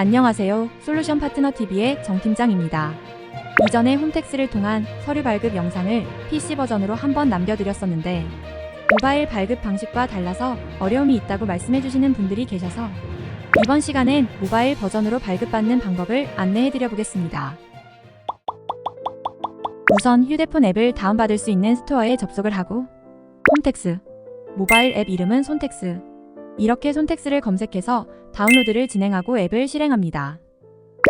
안녕하세요. 솔루션 파트너 TV의 정 팀장입니다. 이전에 홈택스를 통한 서류 발급 영상을 PC 버전으로 한번 남겨드렸었는데 모바일 발급 방식과 달라서 어려움이 있다고 말씀해주시는 분들이 계셔서 이번 시간엔 모바일 버전으로 발급받는 방법을 안내해드려 보겠습니다. 우선 휴대폰 앱을 다운받을 수 있는 스토어에 접속을 하고 홈택스 모바일 앱 이름은 손택스 이렇게 손택스를 검색해서 다운로드를 진행하고 앱을 실행합니다.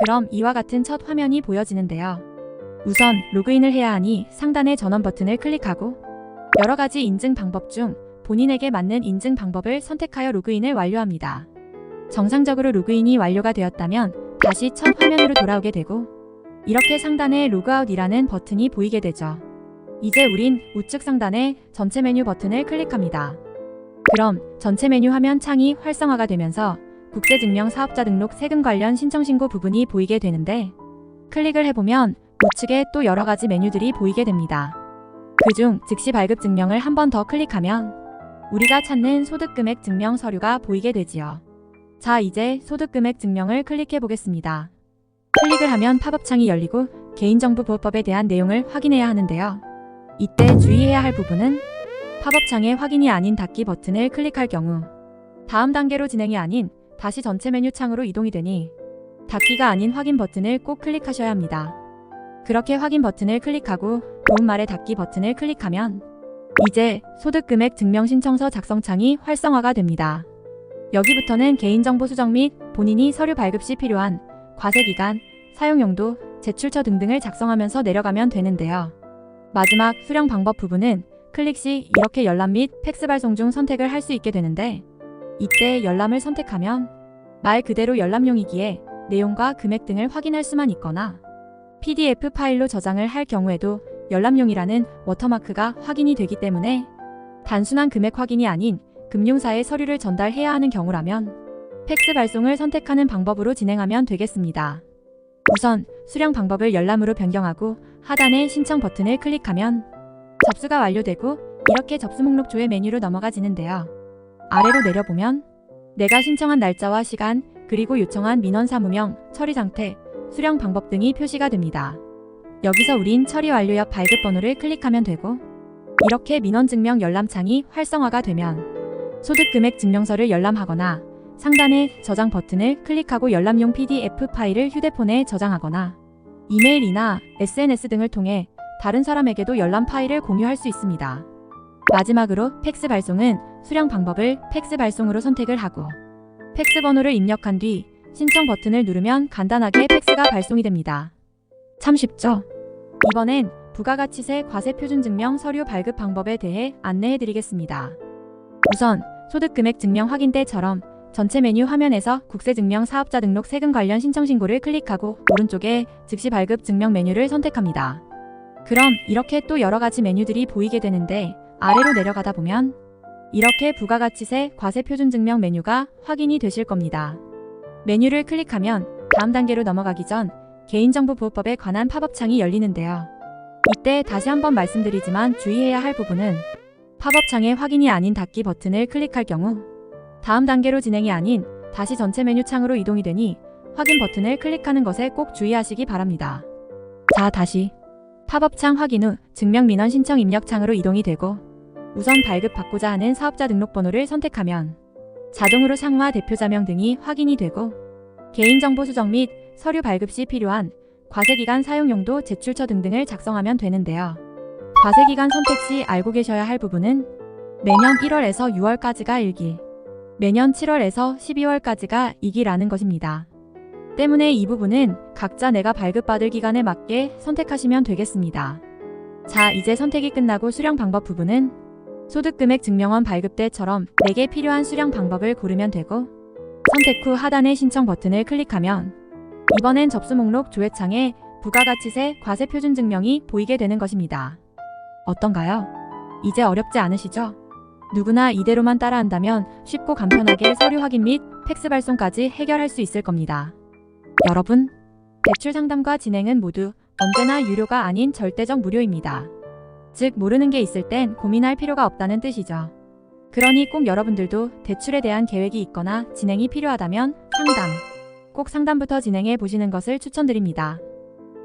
그럼 이와 같은 첫 화면이 보여지는데요. 우선 로그인을 해야 하니 상단의 전원 버튼을 클릭하고 여러 가지 인증 방법 중 본인에게 맞는 인증 방법을 선택하여 로그인을 완료합니다. 정상적으로 로그인이 완료가 되었다면 다시 첫 화면으로 돌아오게 되고 이렇게 상단에 로그아웃이라는 버튼이 보이게 되죠. 이제 우린 우측 상단에 전체 메뉴 버튼을 클릭합니다. 그럼 전체 메뉴 화면 창이 활성화가 되면서 국세증명 사업자 등록 세금 관련 신청 신고 부분이 보이게 되는데 클릭을 해보면 우측에 또 여러 가지 메뉴들이 보이게 됩니다. 그중 즉시 발급 증명을 한 번 더 클릭하면 우리가 찾는 소득 금액 증명 서류가 보이게 되지요. 자, 이제 소득 금액 증명을 클릭해 보겠습니다. 클릭을 하면 팝업 창이 열리고 개인정보보호법에 대한 내용을 확인해야 하는데요. 이때 주의해야 할 부분은 팝업 창에 확인이 아닌 닫기 버튼을 클릭할 경우 다음 단계로 진행이 아닌 다시 전체 메뉴 창으로 이동이 되니 닫기가 아닌 확인 버튼을 꼭 클릭하셔야 합니다. 그렇게 확인 버튼을 클릭하고 도움말의 닫기 버튼을 클릭하면 이제 소득금액 증명 신청서 작성 창이 활성화가 됩니다. 여기부터는 개인정보 수정 및 본인이 서류 발급 시 필요한 과세기간, 사용용도, 제출처 등등을 작성하면서 내려가면 되는데요. 마지막 수령 방법 부분은 클릭 시 이렇게 열람 및 팩스 발송 중 선택을 할 수 있게 되는데 이때 열람을 선택하면 말 그대로 열람용이기에 내용과 금액 등을 확인할 수만 있거나 PDF 파일로 저장을 할 경우에도 열람용이라는 워터마크가 확인이 되기 때문에 단순한 금액 확인이 아닌 금융사에 서류를 전달해야 하는 경우라면 팩스 발송을 선택하는 방법으로 진행하면 되겠습니다. 우선 수령 방법을 열람으로 변경하고 하단의 신청 버튼을 클릭하면 접수가 완료되고 이렇게 접수 목록 조회 메뉴로 넘어가지는데요. 아래로 내려보면 내가 신청한 날짜와 시간 그리고 요청한 민원 사무명, 처리 상태, 수령 방법 등이 표시가 됩니다. 여기서 우린 처리 완료 옆 발급 번호를 클릭하면 되고 이렇게 민원 증명 열람창이 활성화가 되면 소득 금액 증명서를 열람하거나 상단의 저장 버튼을 클릭하고 열람용 PDF 파일을 휴대폰에 저장하거나 이메일이나 SNS 등을 통해 다른 사람에게도 열람 파일을 공유할 수 있습니다. 마지막으로 팩스 발송은 수령 방법을 팩스 발송으로 선택을 하고 팩스 번호를 입력한 뒤 신청 버튼을 누르면 간단하게 팩스가 발송이 됩니다. 참 쉽죠? 이번엔 부가가치세 과세 표준증명 서류 발급 방법에 대해 안내해 드리겠습니다. 우선 소득금액 증명 확인 때처럼 전체 메뉴 화면에서 국세증명 사업자 등록 세금 관련 신청 신고를 클릭하고 오른쪽에 즉시 발급 증명 메뉴를 선택합니다. 그럼 이렇게 또 여러 가지 메뉴들이 보이게 되는데 아래로 내려가다 보면 이렇게 부가가치세 과세표준증명 메뉴가 확인이 되실 겁니다. 메뉴를 클릭하면 다음 단계로 넘어가기 전 개인정보보호법에 관한 팝업 창이 열리는데요. 이때 다시 한번 말씀드리지만 주의해야 할 부분은 팝업 창에 확인이 아닌 닫기 버튼을 클릭할 경우 다음 단계로 진행이 아닌 다시 전체 메뉴 창으로 이동이 되니 확인 버튼을 클릭하는 것에 꼭 주의하시기 바랍니다. 자, 다시 팝업 창 확인 후 증명 민원 신청 입력 창으로 이동이 되고 우선 발급 받고자 하는 사업자 등록번호를 선택하면 자동으로 상화 대표자명 등이 확인이 되고 개인정보 수정 및 서류 발급 시 필요한 과세기간 사용용도 제출처 등등을 작성하면 되는데요. 과세기간 선택 시 알고 계셔야 할 부분은 매년 1월에서 6월까지가 1기, 매년 7월에서 12월까지가 2기라는 것입니다. 때문에 이 부분은 각자 내가 발급받을 기간에 맞게 선택하시면 되겠습니다. 자, 이제 선택이 끝나고 수령 방법 부분은 소득금액 증명원 발급 때처럼 내게 필요한 수령 방법을 고르면 되고 선택 후 하단의 신청 버튼을 클릭하면 이번엔 접수 목록 조회창에 부가가치세 과세 표준 증명이 보이게 되는 것입니다. 어떤가요? 이제 어렵지 않으시죠? 누구나 이대로만 따라한다면 쉽고 간편하게 서류 확인 및 팩스 발송까지 해결할 수 있을 겁니다. 여러분, 대출 상담과 진행은 모두 언제나 유료가 아닌 절대적 무료입니다. 즉, 모르는 게 있을 땐 고민할 필요가 없다는 뜻이죠. 그러니 꼭 여러분들도 대출에 대한 계획이 있거나 진행이 필요하다면 상담 꼭 상담부터 진행해 보시는 것을 추천드립니다.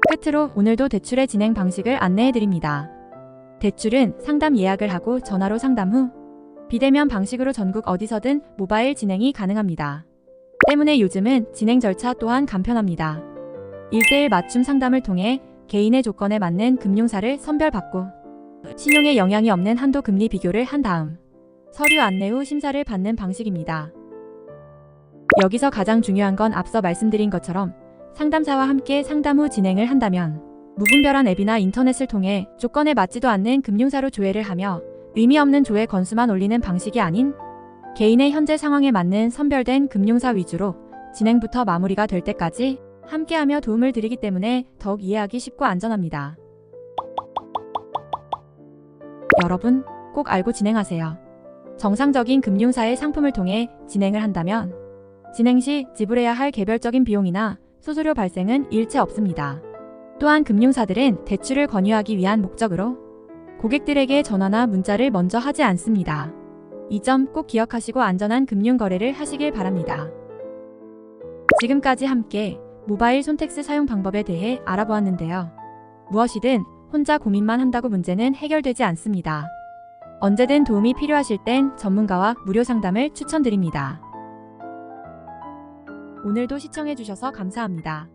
끝으로 오늘도 대출의 진행 방식을 안내해 드립니다. 대출은 상담 예약을 하고 전화로 상담 후 비대면 방식으로 전국 어디서든 모바일 진행이 가능합니다. 때문에 요즘은 진행 절차 또한 간편합니다. 1대1 맞춤 상담을 통해 개인의 조건에 맞는 금융사를 선별받고 신용에 영향이 없는 한도 금리 비교를 한 다음 서류 안내 후 심사를 받는 방식입니다. 여기서 가장 중요한 건 앞서 말씀드린 것처럼 상담사와 함께 상담 후 진행을 한다면 무분별한 앱이나 인터넷을 통해 조건에 맞지도 않는 금융사로 조회를 하며 의미 없는 조회 건수만 올리는 방식이 아닌 개인의 현재 상황에 맞는 선별된 금융사 위주로 진행부터 마무리가 될 때까지 함께하며 도움을 드리기 때문에 더욱 이해하기 쉽고 안전합니다. 여러분 꼭 알고 진행하세요. 정상적인 금융사의 상품을 통해 진행을 한다면 진행 시 지불해야 할 개별적인 비용이나 수수료 발생은 일체 없습니다. 또한 금융사들은 대출을 권유하기 위한 목적으로 고객들에게 전화나 문자를 먼저 하지 않습니다. 이 점 꼭 기억하시고 안전한 금융 거래를 하시길 바랍니다. 지금까지 함께 모바일 손택스 사용 방법에 대해 알아보았는데요. 무엇이든 혼자 고민만 한다고 문제는 해결되지 않습니다. 언제든 도움이 필요하실 땐 전문가와 무료 상담을 추천드립니다. 오늘도 시청해주셔서 감사합니다.